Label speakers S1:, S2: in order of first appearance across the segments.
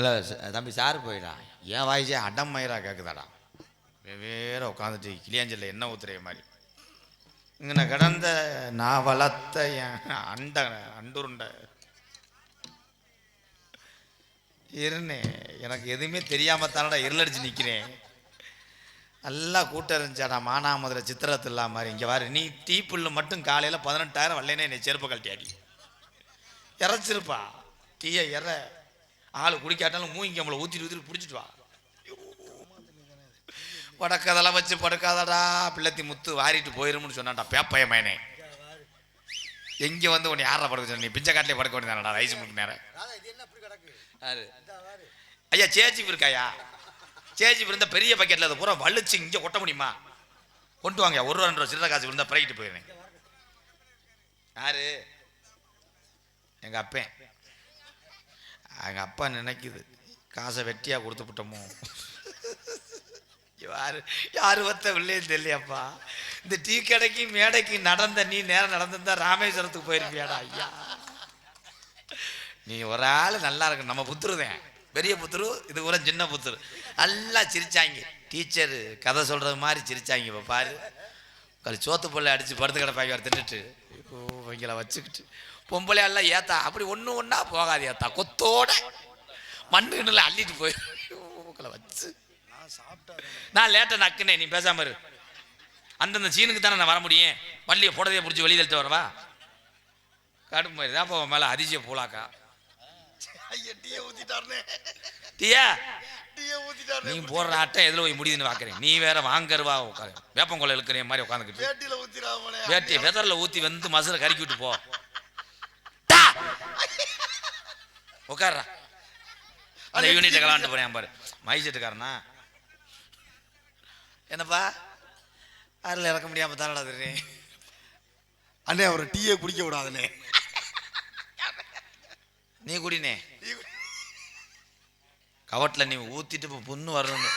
S1: இல்லை தம்பி சார் போயிடா. என் வாய்ஸே அடம் மயிரா கேட்குதாடா வெவ்வேறு உட்காந்துட்டு கிளியாஞ்சலில் என்ன ஊத்துறைய மாதிரி. இங்கே கடந்த நான் வளர்த்த என் அண்ட அண்டுருண்ட. இருனே எனக்கு எதுவுமே தெரியாமல் தானடா இருளடிச்சு நிற்கிறேன் நல்லா கூட்டம் இருந்துச்சாடா மானாமதுரை சித்திரத்தில்லா மாதிரி. இங்கே வாரு நீ டீ புல்லு மட்டும் காலையில் பதினெட்டாயிரம் வரலைனே என்னை செருப்பு கழட்டி அடி இறச்சிருப்பா. டீயை இற. ஆள் குடிக்காட்டாலும் மூங்கி நம்மளை ஊற்றிட்டு ஊற்றிட்டு பிடிச்சிட்டு வா. படக்கதெல்லாம் வச்சு படுக்காதடா பிள்ளத்தி முத்து வாரிட்டு போயிரும்னு சொன்னான்டா பேப்பைய மயனே. எங்கே வந்து உன்னை யாரா படுக்க சொன்ன? நீ பிஞ்சை காட்டிலே படுக்க வேண்டியதானடா ரைஸ் முக்கு நேரம் யாரு? ஐயா சேச்சி இருக்காயா? சேச்சி இருந்த பெரிய பக்கெட்டில் அதை பூரா வலிச்சு இங்கே கொட்ட முடியுமா? கொண்டு வாங்க ஒரு ரூபா ரெண்டு ரூபா சில்லறை காசு விழுந்தா பிறகிட்டு போயிருந்தேன் யாரு? எங்க அப்பன். எங்கள் அப்பா நினைக்குது காசை வெட்டியாக கொடுத்து விட்டோமோ? யாரு யாரு வத்த தெரியலையாப்பா. இந்த டீ கடைக்கு மேடைக்கு நடந்த நீ நேரம் நடந்திருந்தா ராமேஸ்வரத்துக்கு போயிருப்பியாடா ஐயா. நீ ஒரு ஆள் நல்லா இருக்கு நம்ம புத்துருதேன் பெரிய புத்துரு இது கூட சின்ன புத்துரு. நல்லா சிரிச்சாங்க. டீச்சர் கதை சொல்கிறது மாதிரி சிரிச்சாங்க இப்போ பாரு. சோத்து பிள்ளை அடித்து படுத்து கிடப்பாங்க வர தின்னுட்டு. ஐயோ வச்சுக்கிட்டு. பொம்பளை எல்லாம் ஏத்தா அப்படி ஒன்று ஒன்றா போகாது ஏத்தா கொத்தோட மண்ணுல அள்ளிட்டு போய் உங்களை வச்சு. நான் லேட்டாக நக்குனே நீ பேசாம இரு. அந்தந்த சீனுக்கு தானே நான் வர முடியும். வள்ளியை புடதையை பிடிச்சி வெளியில் தள்ளிட்டு வரவா? கடுப்பு மாதிரி. தான் இப்போ மேலே அதிசய பூலாக்கா.
S2: டீயை
S1: நீ போடுற ஆட்டம் எதில் போய் முடியுதுன்னு பார்க்குறேன் நீ வேற வாங்கருவா உட்காரு. வேப்பங்கொலை இழுக்கிற மாதிரி உட்காந்துக்கிட்டு
S2: ஊத்திடாமலே.
S1: வேட்டி வெதரில் ஊற்றி வந்து மசுரை கறிக்கி விட்டு போ டா! உட்கார்றா. அந்த யூனிட்டை கலாண்டு போறேன் பாரு. மைசெட்டுக்காரனா என்னப்பா? அதில் இறக்க முடியாம தானடா தெரியும்
S2: அண்ணே அவரை டீயை குடிக்க விடாதனே
S1: நீ குடினே கவட்டில் நீ ஊத்திட்டு இப்போ புண்ணு வரணும்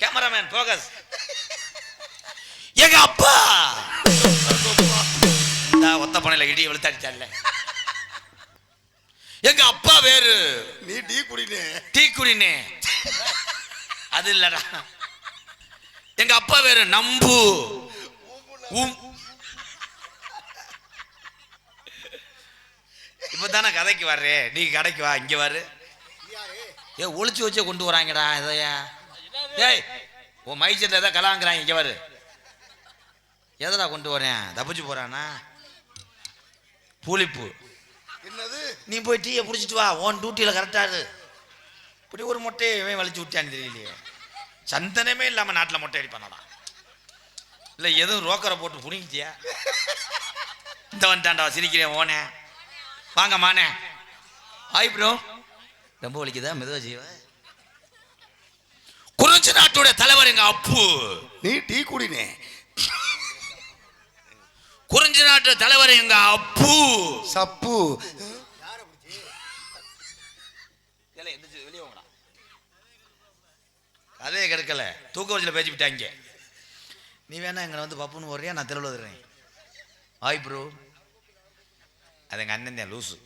S1: கேமராமேன் போகஸ் எங்க அப்பா! ஒத்த பனையில இடி வெளுத்தாடிச்சால அப்பா வேறு.
S2: நீ டீ குடினே.
S1: டீ குடினே. அது இல்லடா. எங்க அப்பா வேறு நம்பு. உம். இப்பதானே கதைக்கு வர்றே. நீ கடைக்கு வா இங்க வரு. ஏ ஒளிச்சு வச்சே கொண்டு வராங்கடா இதையா? ஏய் உன் மைசெட்டில் ஏதோ கலாங்கிறாங்க இங்க வரு. எதடா கொண்டு வரேன் தப்பிச்சு போறானா? பூலிப்பு
S2: என்னது?
S1: நீ போய் டீயை பிடிச்சிட்டு வா உன் டியூட்டியில் கரெக்டாக இப்படி ஒரு மொட்டையை இவன் வலிச்சு விட்டான்னு தெரியலையே. சந்தனமே இல்லாமல் நாட்டில் மொட்டை அடிப்பானடா இல்லை எதுவும் ரோக்கரை போட்டு புடிங்கிட்டியா? இந்த வந்துட்டான்டா சிரிக்கிறேன் ஓனே. வாங்க மானே. ஹாய் ப்ரோ ரொம்ப வலிக்குதா? மெதுவா செய்வ. குறிஞ்சி நாட்டுடைய தலைவர் எங்க அப்பு?
S2: நீ டீ குடினே.
S1: குறிஞ்சி நாட்டு தலைவர் எங்க அப்பு?
S2: சப்பு.
S1: கதையை கெடுக்கல. தூக்க வச்சுல பேச்சு விட்டாங்க. நீ வேணா எங்களை வந்து பப்புன்னு போடுறியா நான் தெருவில் வந்துடுறேன் ஹாய் ப்ரோ அது எங்கள் அண்ணன் தான் லூசு.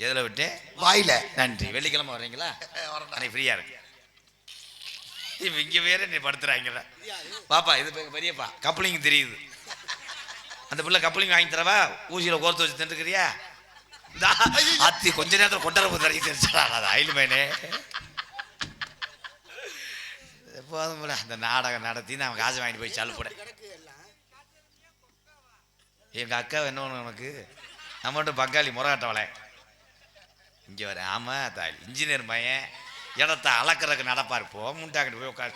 S1: எதில் விட்டேன்?
S2: வாயில.
S1: நன்றி. வெள்ளிக்கிழமை வர்றீங்களா? அன்னைக்கு ஃப்ரீயாக இருக்கு. இப்போ இங்கே வேற நீ படுத்துறாங்களா பாப்பா இது பெரியப்பா கப்ளிங் தெரியுது. அந்த பிள்ளை கப்ளிங் வாங்கி தரவா? ஊசியில் கோர்த்து வச்சு தின்றுக்கிறியா அத்தி கொஞ்ச நேரத்தில் கொட்டரை போய் தரக்கி தெரிச்சா அது அயில் மேனே எப்போதும் போல அந்த நாடகம் நடத்தி நான் காசு வாங்கிட்டு போய் சலுப்பட எங்கள் அக்கா என்ன பண்ணும் உனக்கு? நம்ம மட்டும் பங்காளி முறகாட்டவளே. இங்கே வர ஆமாம் தாய் இன்ஜினியர் பையன். இடத்த அளக்கிறதுக்கு நடப்பார். போ முண்டாக்கிட்டு போய் உட்காரு.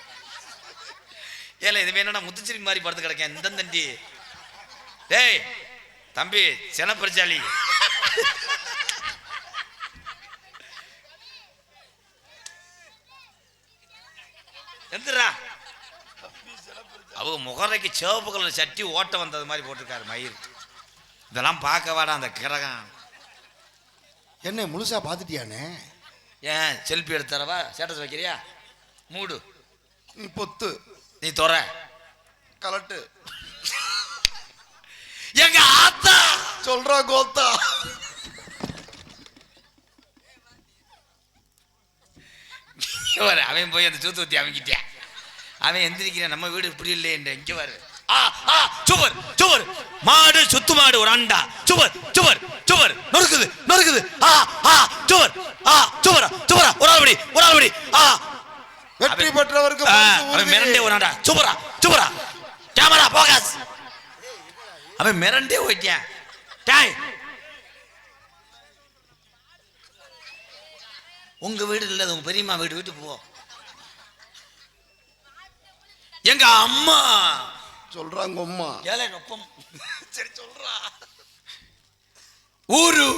S1: ஏல இது வேணும்னா முத்துச்சிரி மாதிரி படுத்து கிடக்கேன். இந்த தண்டி. டேய் தம்பி செனப்பரிச்சாலி. எந்திரா. அவங்க முகரைக்கு சிவப்பு கலர் சட்டி ஓட்ட வந்தது மாதிரி போட்டிருக்காரு மயிர். இதெல்லாம் பார்க்க வாடா அந்த கிரகம்.
S2: என்ன முழுசா பார்த்துட்டியானே
S1: ஏன் செல்ஃபி எடுத்துறவா ஸ்டேட்டஸ் வைக்கிறியா? மூடு.
S2: நீ பொத்து.
S1: நீ தொற.
S2: கலட்டு.
S1: எங்க ஆத்தா?
S2: சொல்றா கோத்தா.
S1: அவன் போய் அந்த சூத்து ஊற்றி அமைக்கிட்டியா அவன் எந்திரிக்கிறான் நம்ம வீடு இப்படி இல்லைன்ற இங்கே வரு ஆ ஆ சுவர் சுவர். மாடு சுத்து மாடு ஒரு அண்டா. சுவர் சுவர் சுவர். நொறுக்குது நொறுக்குது. ஆ ஆ சுவர். ஆ சுவரா சுவரா. ஒரு ஆள் படி ஒரு ஆள் படி. ஆ.
S2: வெற்றி பெற்றவருக்கு.
S1: மிரண்டே ஓடாண்டா சுபரா சுபரா கேமரா போகஸ் அவன் மிரண்டே போயிட்டான் டாய். உங்க வீடு இல்ல உங்க பெரியம்மா வீடு வீட்டுக்கு போ. எங்க அம்மா
S2: சொல்றாங்க அம்மா.
S1: ஏழை நொப்பம் சரி சொல்றா. ஊரு.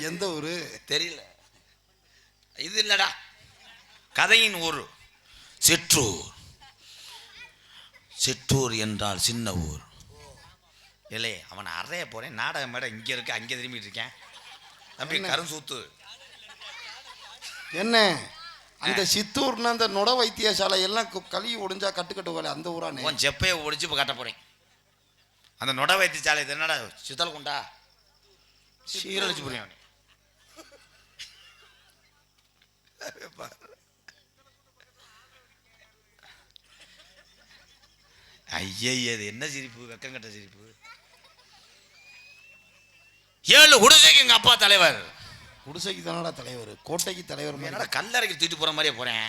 S2: எந்த ஊரு?
S1: தெரியல. இது இல்லடா கதையின் ஊர். சிற்றூர். சிற்றூர் என்றால் சின்ன ஊர். இல்லை அவன் அறைய போறேன். நாடகம் மேடம் இங்க இருக்கு அங்கே திரும்பிட்டு இருக்கேன். தம்பி
S2: என்ன?
S1: கருஞ்சூத்து
S2: என்ன? அந்த சித்தூர்னா அந்த நொட வைத்தியசாலை எல்லாம் கழுவி ஒடிஞ்சா கட்டுக்கட்டுவாளே அந்த ஊரானே.
S1: உன் செப்பையை ஒடிச்சு இப்போ கட்ட போறேன். அந்த நொட வைத்தியசாலை இது என்னடா சித்தல் குண்டா? சீரழிச்சு புரியும் அவனை. ஐயய்ய என்ன சிரிப்பு? வெக்கம் கட்ட சிரிப்பு. ஏழு குடிசைக்கு எங்க அப்பா தலைவர்.
S2: குடிசைக்கு தானடா தலைவர்? கோட்டைக்கு தலைவர்.
S1: என்னடா கல்லறைக்கு தூக்கிட்டு போற மாதிரியே போறேன்.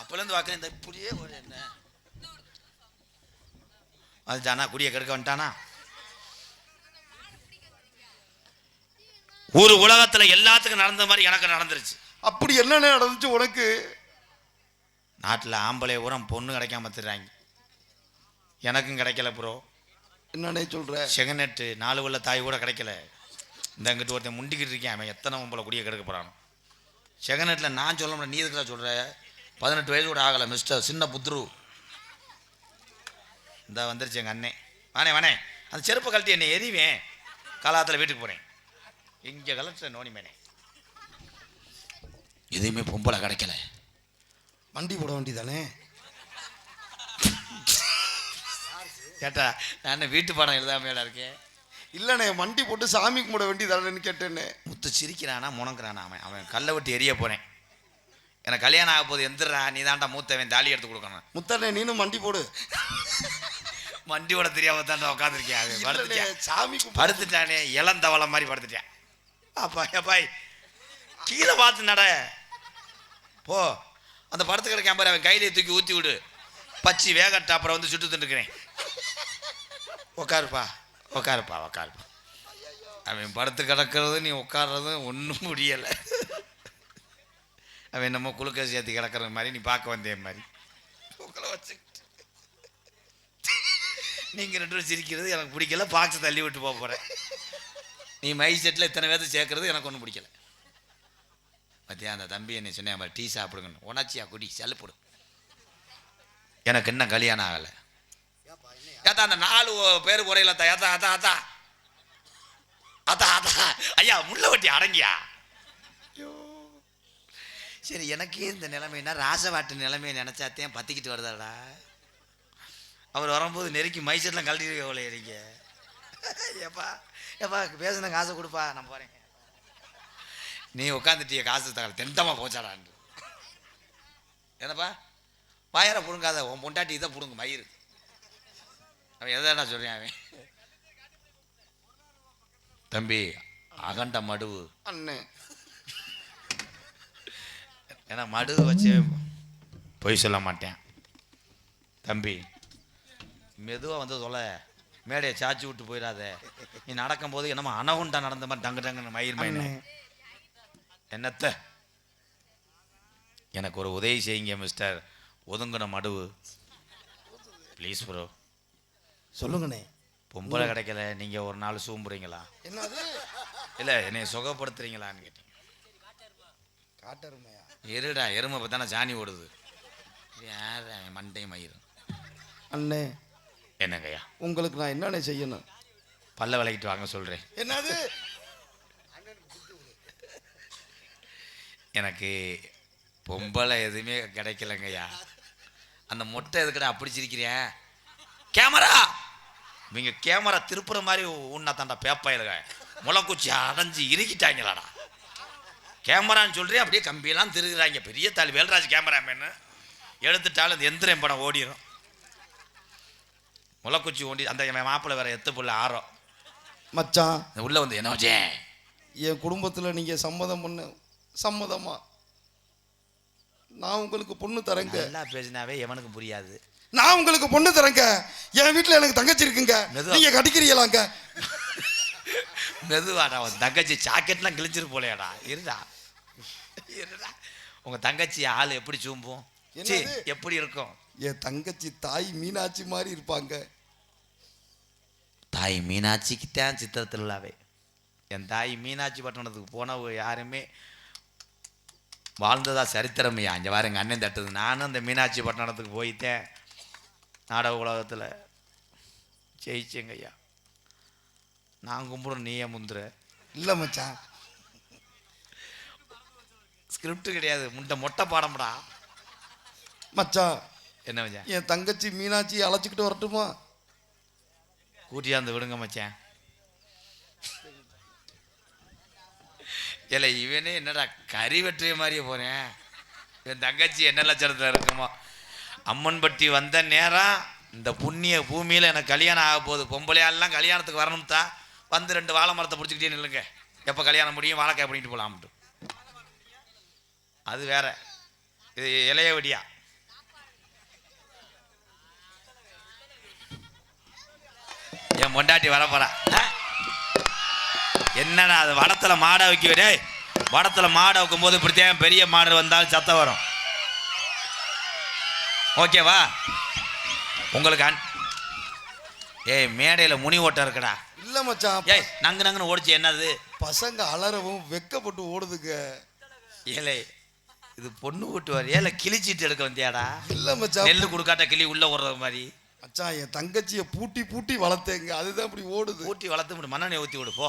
S1: அப்பலேருந்து வாக்குறேன் இந்த இப்படியே ஒரு என்ன? அது தானா குடியை கெடுக்க வந்துட்டானா? ஒரு உலகத்துல எல்லாத்துக்கும் நடந்த மாதிரி எனக்கு நடந்துருச்சு.
S2: அப்படி என்னென்ன நடந்துச்சு உனக்கு?
S1: நாட்டில் ஆம்பளை உரம் பொண்ணு கிடைக்காம திடுறாங்க எனக்கும் கிடைக்கல ப்ரோ
S2: என்னன்னே சொல்ற?
S1: செகநெட்டு நாலு உள்ள தாய் கூட கிடைக்கல. இந்த அங்கிட்டு ஒருத்தன் முண்டிக்கிட்டு இருக்கேன். அவன் எத்தனை உம்பளை குடியை கெடுக்க போறானோ. செகநெட்டில் நான் சொல்ல முடியல நீ எதுக்குடா சொல்ற? பதினெட்டு வயசு கூட ஆகலை மிஸ்டர் சின்ன புத்ரு. இந்த வந்துருச்சு எங்கள் அண்ணே. வானே வானே அந்த செருப்பை கழட்டி என்னை எறிவேன். காலாத்தில் வீட்டுக்கு போகிறேன் இங்கே கலெக்டர் நோனி மேனே. எதுவுமே பொம்பளை கிடைக்கல.
S2: வண்டி போட வேண்டியதானே?
S1: கேட்டா நான் வீட்டு பாடம் எழுதாமையோட இருக்கேன்?
S2: இல்லண்ணே வண்டி போட்டு சாமி கும்பிட வேண்டியதானேன்னு கேட்டேனே.
S1: முத்து சிரிக்கிறானா முணங்குறானா அவன்? அவன் கல்லை விட்டு எரிய போறேன். எனக்கு கல்யாணம் ஆக போது எந்திரா நீ தாண்டா மூத்தவன் தாலி எடுத்து கொடுக்கணும்.
S2: முத்தண்ணே நீனும் வண்டி போடு.
S1: வண்டியோட தெரியாம தாண்டா உட்காந்துருக்கேன் அவன் படுத்துட்டான்
S2: சாமி
S1: படுத்துட்டானே இளந்தவளம் மாதிரி படுத்துட்டான் அப்பா அப்பாய் கீழே பார்த்து நட. போ அந்த படத்து கிடக்க பாரு அவன் கையிலே தூக்கி ஊற்றி விடு. பச்சி வேகட்டா அப்புறம் வந்து சுட்டு தின்னுக்கிறேன் உட்காருப்பா. உட்காருப்பா உட்காருப்பா அவன் படுத்து கிடக்கிறது நீ உட்கார்றதும் ஒன்றும் முடியலை. அவன் நம்ம குளுக்க சேர்த்து கிடக்கிற மாதிரி நீ பார்க்க வந்தே மாதிரி. உங்களை வச்சுக்கிட்டு. நீங்கள் ரெண்டு பேரும் சிரிக்கிறது எனக்கு பிடிக்கல பாக்ஸ் தள்ளி விட்டு போக போகிறேன் நீ மை செட்டில் இத்தனை பேர்த்து சேர்க்கறது எனக்கு ஒன்றும் பிடிக்கல. பார்த்தியா அந்த தம்பி என்ன சொன்னேன் டீ சாப்பிடுங்கன்னு. உணர்ச்சியா குடி செல்லுப்படு எனக்கு இன்னும் கல்யாணம் ஆகலை. ஏத்தா அந்த நாலு ஓ- பேர் குறையில அத்தா ஏத்தா அத்தா அத்தா அத்தா அத்தா ஐயா முள்ள வட்டி அடங்கியா? ஐயோ. சரி எனக்கே இந்த நிலைமைனா ராசவாட்டு நிலைமையை நினச்சாத்தையும் பத்திக்கிட்டு வருதாடா. அவர் வரும்போது நெருக்கி மைசூர்லாம் கழட்டி எவ்வளோ இருக்கீங்க. ஏப்பா ஏப்பா பேசுன காசை கொடுப்பா நான் போகிறேன் நீ உட்காந்துட்டிய காசு தகவல் தெண்டமா போச்சாடான்னு என்னப்பா? பாயரை பிடுங்காத உன் பொண்டாட்டி தான் பிடுங்க மயிறு. அவன் எதை சொல்றேன் அவன்? தம்பி அகண்ட மடுவு.
S2: அண்ணே.
S1: ஏன்னா மடுவு வச்சு பொய் சொல்ல மாட்டேன். தம்பி மெதுவாக வந்து தொலை மேடையை சாச்சி விட்டு போயிடாத. நீ நடக்கும்போது என்னமோ அனகுண்டா நடந்த மாதிரி டங்கு டங்குன்னு மயிர் மயிர் என்னத்த? எனக்கு ஒரு உதவி செய்யுங்க மிஸ்டர் ஒதுங்கின மடுவு. ப்ளீஸ் ப்ரோ
S2: சொல்லுங்கண்ணே.
S1: பொம்பளை கிடைக்கல நீங்கள் ஒரு நாள் சூம்புறீங்களா?
S2: என்னது?
S1: இல்லை என்னை சுகப்படுத்துறீங்களான்னு கேட்டேன்
S2: காட்டருமையா?
S1: எருடா எருமை பார்த்தானே சாணி ஓடுது. யார் மண்டை மயிர்
S2: அண்ணே.
S1: என்னங்கய்யா
S2: உங்களுக்கு நான் என்னண்ணே செய்யணும்?
S1: பல்ல விளக்கிட்டு வாங்க சொல்கிறேன்
S2: என்னது?
S1: எனக்கு பொம்பளை எதுவுமே கிடைக்கலங்கய்யா அந்த மொட்டை எதுக்கடா அப்படி சிரிக்கிறேன் கேமரா. இவங்க கேமரா திருப்புற மாதிரி உன்ன தாண்டா பேப்பாயிருங்க முளைக்குச்சி அடைஞ்சு இறுக்கிட்டாங்களாடா. கேமரான்னு சொல்கிறேன் அப்படியே கம்பியெல்லாம் திருகுறாங்க. பெரிய தாள் வேல்ராஜ் கேமராமேனு. எடுத்துட்டாலும் அந்த எந்திரம் படம் ஓடிடும் முளைக்குச்சி ஓடி அந்த என் மாப்பிள்ளை வேற எத்து புள்ள ஆறம்.
S2: மச்சான்.
S1: உள்ள வந்து என்ன
S2: என் குடும்பத்தில் நீங்கள் சம்மதம் பண்ண சம்மதமா? நான் உங்களுக்கு பொண்ணு தரேங்க.
S1: நல்லா பேசினாவே எவனுக்கும் புரியாது.
S2: நான் உங்களுக்கு பொண்ணு தரேங்க. என் வீட்டில் எனக்கு தங்கச்சி இருக்குங்க. நீங்க கட்டிக்கிறீங்களாங்க.
S1: மெதுவாடா உன் தங்கச்சி ஜாக்கெட்லாம் கிழிச்சிரு போலையாடா. இருடா. இருடா. உங்க தங்கச்சி ஆள் எப்படி சூம்பும்? எப்படி இருக்கும்?
S2: என் தங்கச்சி தாய் மீனாட்சி மாதிரி இருப்பாங்க.
S1: தாய் மீனாட்சிக்கு தான் சித்திர திருவிழாவே என் தாய் மீனாட்சி பட்டணத்துக்கு போனவங்க யாருமே வாழ்ந்ததா சரித்திரமையா? இங்கே வாரு எங்கள் அண்ணன் தட்டுது. நானும் அந்த மீனாட்சி பட்டணத்துக்கு போயிட்டேன். நாடக உலகத்தில் ஜெயிச்சேங்க ஐயா. நான் கும்பிடும் நீயே முந்துற.
S2: இல்லை மச்சான்.
S1: ஸ்கிரிப்ட் கிடையாது. முண்டை மொட்டை பாடம்டா.
S2: மச்சான்
S1: என்ன மச்சான்?
S2: என் தங்கச்சி மீனாட்சி அழைச்சிக்கிட்டு வரட்டுமா?
S1: கூட்டியாந்து விடுங்க மச்சான். இல்லை இவனே என்னடா கறி வெற்றிய மாதிரியே போறேன். என் தங்கச்சி என்ன லட்சணத்தில் இருக்குமோ. அம்மன் பட்டி வந்த நேரம் இந்த புண்ணிய பூமியில் எனக்கு கல்யாணம் ஆக போகுது. பொம்பளையாலெலாம் கல்யாணத்துக்கு வரணும் தான் வந்து ரெண்டு வாழை மரத்தை பிடிச்சிக்கிட்டே நில்லுங்க. எப்போ கல்யாணம் முடியும்? வாழைக்காய் பண்ணிட்டு போகலாம்ட்டு அது வேற. இது இளைய வெடியா. என் பொண்டாட்டி வரப்போறா. என்னடா அது வடத்தில் மாடை வைக்க வடத்தில் மாடை வைக்கும் போது இப்படித்தான் பெரிய மாடு வந்தாலும் சத்தம் வரும். ஓகேவா? உங்களுக்கு அன் ஏய் மேடையில் முனி ஓட்டம் இருக்குடா.
S2: இல்லை மச்சான்
S1: ஏய் நங்கு நங்குன்னு ஓடிச்சு என்னது?
S2: பசங்க அலறவும் வெக்கப்பட்டு ஓடுதுங்க.
S1: ஏலே இது பொண்ணு விட்டு வர ஏல கிழிச்சிட்டு எடுக்க வந்தியாடா?
S2: இல்லை மச்சான்
S1: நெல்லு கொடுக்காட்ட கிளி உள்ள ஓடுறது மாதிரி.
S2: மச்சான் என் தங்கச்சியை பூட்டி பூட்டி வளர்த்தேங்க. அதுதான் இப்படி ஓடுது.
S1: ஊட்டி வளர்த்து விட்டு மண்ணெண்ணெய் ஊற்றி விடு போ.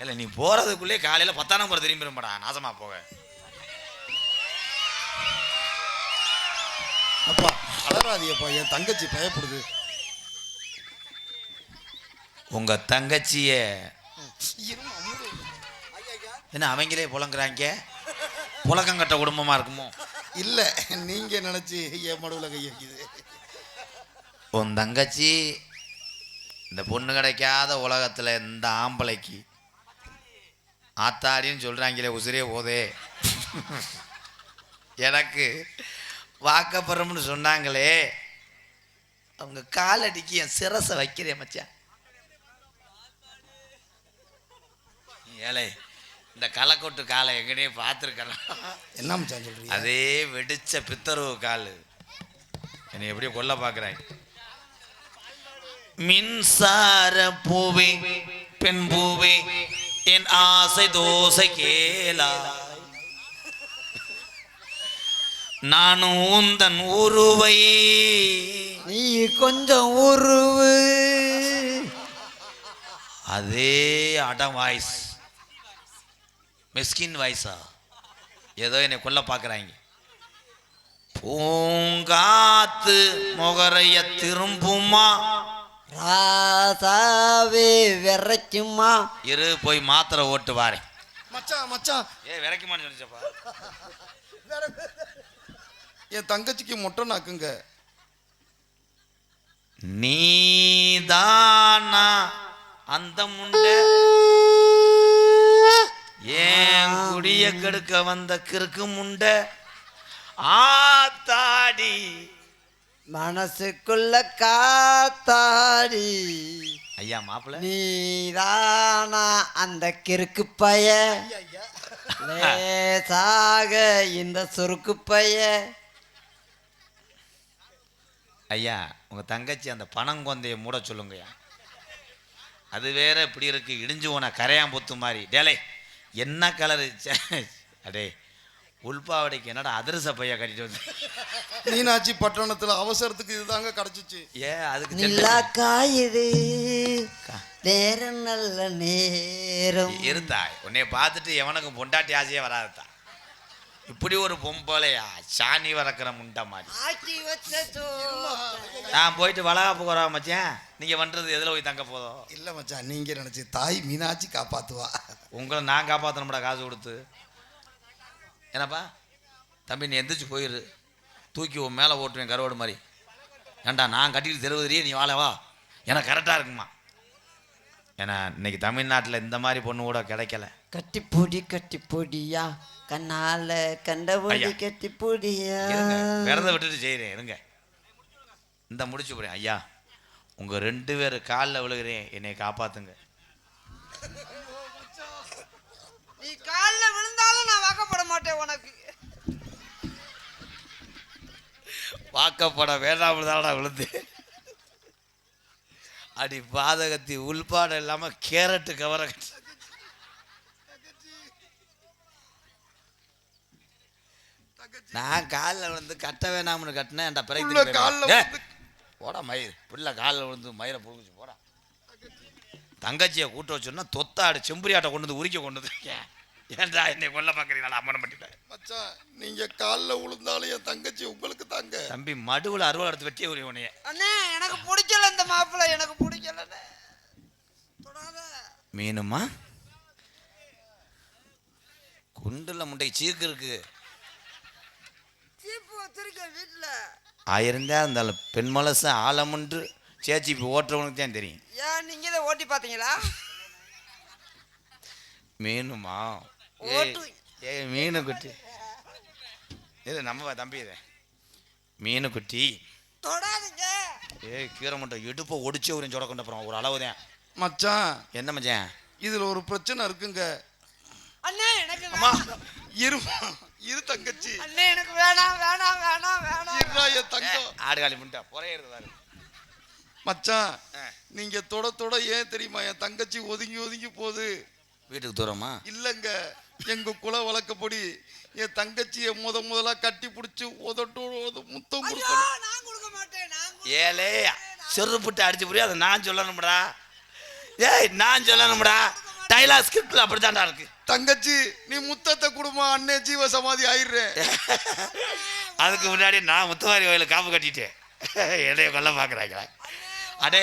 S1: இல்லை நீ போகிறதுக்குள்ளே காலையில் பத்தாம் நம்பர் திரும்பிடும்படா நாசமா போக
S2: அலறாதியப்பா என் தங்கச்சி பயப்படுது.
S1: உங்க தங்கச்சிய. என்ன அவங்களே புலங்குறாங்க? புலக்கங்கட்ட குடும்பமா இருக்குமோ?
S2: இல்ல நீங்க நினைச்சு என் மடுவுல கை வைக்குது.
S1: உன் தங்கச்சி இந்த பொண்ணு கிடைக்காத உலகத்துல இந்த ஆம்பளைக்கு ஆத்தாடின்னு சொல்றாங்களே உசிரே போதே. எனக்கு வாக்கப்புறம்னு சொன்னாங்களே. அவங்க காலடிக்கு என் சிரசை வைக்கிறேன் மச்சான். ஏலே இந்த களைக்கொட்டு காலை எங்கனே பார்த்துருக்கலாம்
S2: என்ன மச்சான் சொல்றீங்க?
S1: அதே வெடிச்ச பித்தருவு காலு. என்னை எப்படியோ கொல்ல பார்க்குறாங்க மின்சார பூவே பெண் பூவே என் ஆசை தோசை கேளா. நானும் உந்தன் உருவை
S3: நீ கொஞ்சம் உருவு
S1: அதே அடம் வாய்ஸ். மெஸ்கின் வாய்ஸா? ஏதோ என்னை கொல்ல பார்க்குறாங்க. பூங்காத்து முகரைய திரும்புமா?
S3: ராசாவே விரைக்குமா
S1: இரு போய் மாத்திரை ஓட்டு வாரேன்.
S2: மச்சான் மச்சான்.
S1: ஏ விரைக்குமான்னு சொல்லிச்சப்பா.
S2: என் தங்கச்சிக்கு மொட்டை நாக்குங்க
S1: நீதானா அந்த முண்டை? ஏன் குடிய கெடுக்க வந்த கிறுக்கு முண்டை? ஆத்தாடி.
S3: மனசுக்குள்ள காத்தாடி.
S1: ஐயா மாப்பிள்ள.
S3: நீதானா அந்த கிறுக்கு பைய? லேசாக இந்த சுருக்கு பைய.
S1: ஐயா உங்க தங்கச்சி அந்த பணங்கொந்தைய மூட சொல்லுங்கய்யா. அது வேற இப்படி இருக்கு இடிஞ்சு போன கரையாம்புத்து மாதிரி. டேலே என்ன கலரு? அடே உள்பாவடைக்கு என்னடா அதிரச பையா கட்டிட்டு வந்து?
S2: மீனாட்சி பட்டணத்துல அவசரத்துக்கு இதுதாங்க கிடைச்சிச்சு.
S1: ஏ அதுக்கு
S3: நிலா
S1: செட்டு-
S3: காயுது. நேரம் நல்ல நேரம்.
S1: இருந்தா உன்னைய பார்த்துட்டு எவனுக்கும் பொண்டாட்டி ஆசையே வராதுதா இப்படி ஒரு பொம்பளையா? சாணி வளர்க்குற முண்டை மாதிரி. நான் போயிட்டு வளகாப்பு குறவா மச்சான்? நீங்க பண்றது எதுல போய் தங்க போதும்
S2: இல்ல மச்சான் நீங்க நினைச்சு தாய் மீனாட்சி காப்பாத்துவா.
S1: உங்களை நான் காப்பாற்றணும்டா காசு கொடுத்து. என்னப்பா? தம்பி நீ எந்திரிச்சு போயிரு. தூக்கி உன் மேலே ஓட்டுவேன் கருவாடு மாதிரி. ஏன்டா நான் கட்டிட்டு தெருவதுரியே நீ வாழ வா. எனக்கு கரெக்டாக இருக்குமா? ஏன்னா இன்னைக்கு தமிழ்நாட்டில் இந்த மாதிரி பொண்ணு கூட கிடைக்கல.
S3: கட்டி பொடி கட்டி பொடியா கண்ணால கண்டபடி
S1: ஐயா.
S3: கட்டி பொடியா
S1: இருங்க விரத விட்டுட்டு செய்கிறேன் இருங்க. இந்த முடிச்சு போறேன் ஐயா. உங்கள் ரெண்டு பேர் காலில் விழுகிறேன் என்னை காப்பாத்துங்க.
S3: நீ காலில் விழுந்தாலும் நான் வாக்கப்பட மாட்டேன் உனக்கு.
S1: வாக்கப்பட வேண்டாமல் தானடா விழுந்து அடி பாதகத்தி உள்பாடு இல்லாமல் கேரட்டு கவர நான் காலில் விழுந்து கட்ட வேணாம்னு கட்டினேன் என்கிட்ட பிறகு
S2: கால்ல
S1: போடா மயிர். பிள்ளை காலில் விழுந்து மயிரை புழுங்குச்சு போடா. தங்கச்சியை கூட்ட வச்சோன்னா தொத்தாடு செம்புரியாட்டை கொண்டு வந்து உரிக்க கொண்டு வந்து ஏன்டா என்னை கொல்ல பார்க்குறீங்களா அம்மனை பண்ணிட்டேன்
S2: மச்சான் நீங்க கால்ல விழுந்தாலும் என் தங்கச்சி உங்களுக்கு தாங்க.
S1: தம்பி மடுவில் அறுவலை எடுத்து வெட்டி உரிய உனைய
S3: அண்ணே எனக்கு பிடிக்கல இந்த மாப்பிள்ளை எனக்கு பிடிக்கல தொடாத.
S1: மீனுமா? குண்டுல முண்டை சீக்கு இருக்கு.
S3: சீப்பு வச்சிருக்கேன் வீட்டுல
S1: ஆயிருந்தா அந்த பெண் மனசு ஆழமுன்று சேச்சி ஓட்டுறவனுக்கு தான் தெரியும்.
S3: ஏன் நீங்க இதை ஓட்டி பாத்தீங்களா
S1: மீனுமா. ஏய் மீனு குட்டி. இது நம்ம தம்பி இது மீனு குட்டி.
S3: தொடாதீங்க.
S1: ஏய் கீரை மட்டை இடுப்பை ஒடிச்சு ஒரு சொட கொண்டு அப்புறம் ஒரு அளவு தான்.
S2: மச்சான்.
S1: என்ன மச்சான்?
S2: இதுல ஒரு பிரச்சனை இருக்குங்க.
S3: அண்ணே எனக்கு
S2: அம்மா
S3: வேணாம்.
S2: இரு தங்கச்சி.
S3: அண்ணே எனக்கு வேணாம் வேணாம் வேணாம் வேணாம்.
S2: இருடா என் தங்கம்.
S1: ஆடுகாலி முண்டா புறையிறது
S2: மச்சான். நீங்க தொட தொட ஏன் தெரியுமா என் தங்கச்சி ஒதுங்கி ஒதுங்கி போகுது?
S1: வீட்டுக்கு தூரமா?
S2: இல்லைங்க எங்க குல வழக்கப்படி என் தங்கச்சியை முத முதலா கட்டி பிடிச்சி உதட்டோடு முத்தம் கொடுக்கணும்
S1: ஏலே செருப்புட்டு அடிச்சு புரியும் அதை நான் சொல்லணும்டா. ஏய் நான் சொல்லணும்டா. டைலாக் ஸ்கிரிப்ட்ல அப்படித்தான்டா இருக்கு.
S2: தங்கச்சி நீ முத்தத்தை குடும்பம் அண்ணே ஜீவ சமாதி ஆயிடுறேன்.
S1: அதுக்கு முன்னாடி நான் முத்துவாரி கோயில காப்பு கட்டிட்டேன். என்னைய கொல்ல பாக்குறாங்களா? அடே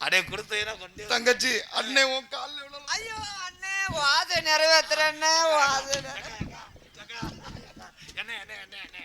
S1: அடே கொடுத்தீங்கன்னா
S2: தங்கச்சி அண்ணே உன் கால்
S3: ஐயோ அண்ணே வாதை நிறைவேற்றுறேன் வாதை என்ன என்ன என்ன என்ன?